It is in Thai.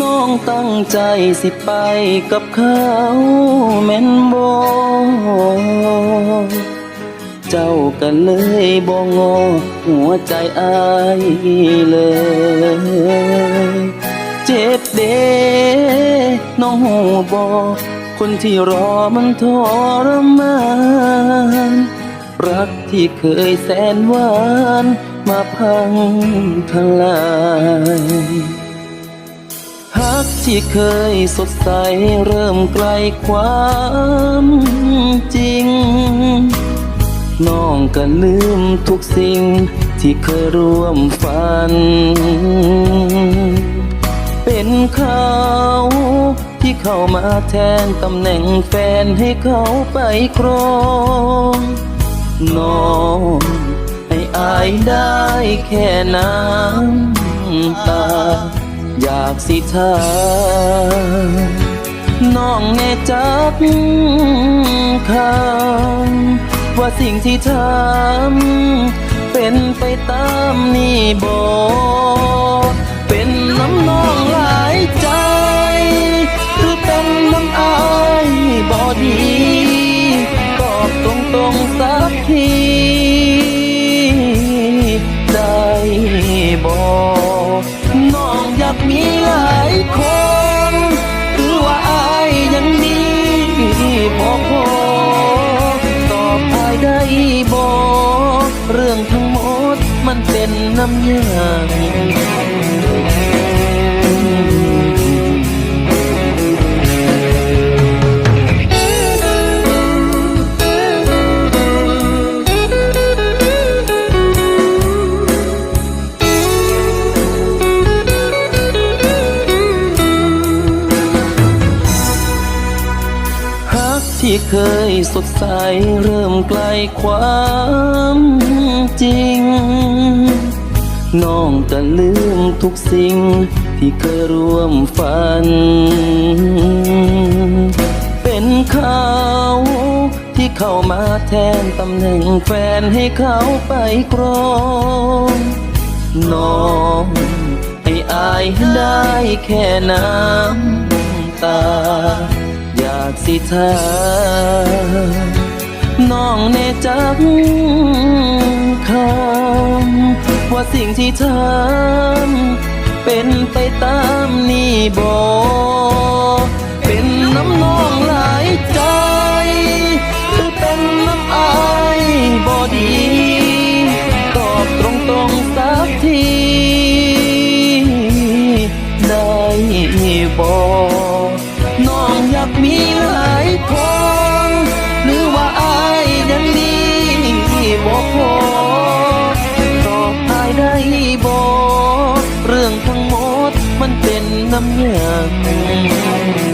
น้องตั้งใจสิไปกับเขาแม่นบ่เจ้ากันเลยบ่งอหัวใจอายเลย เจ็บเด้น้องหูบอคนที่รอมันทรมาน รักที่เคยแสนหวาน มาพังทลาย กที่เคยสดใสเริ่มไกลความจริง น้องก็ลืมทุกสิ่งที่เคยร่วมฝัน เป็นเขาที่เข้ามาแทนตำแหน่งแฟนให้เขาไปครองน้องให้อายได้แค่น้ำตา อยากสิทามน้องแน่จักคำว่าสิ่งที่ทำเป็นไปตามนี่บ่เป็นน้ำน้องหลายใจหรือเป็นน้ำอายบ่ดีตอบตรงตรงสักที ได้บ่น้ มันเป็นน้ำยาง ที่เคยสดใสเริ่มไกลความจริง น้องก็ลืมทุกสิ่งที่เคยร่วมฝัน เป็นเขาที่เข้ามาแทนตำแหน่งแฟนให้เขาไปครองน้องให้อายได้แค่น้ำตาากสิทามน้องแน่จักคำว่าสิ่งที่ทำเป็นไปตามนี่บ่เป็นน้ำน้องหลายใจหรือเป็นน้ำอายบ่ดี ตอบตรงตรงสักทีได้บอากมีหลายคนหรือว่าอายยังดีบ่พอตอบอายได้บ่เรื่องทั้งหมดมันเป็นน้ำยาง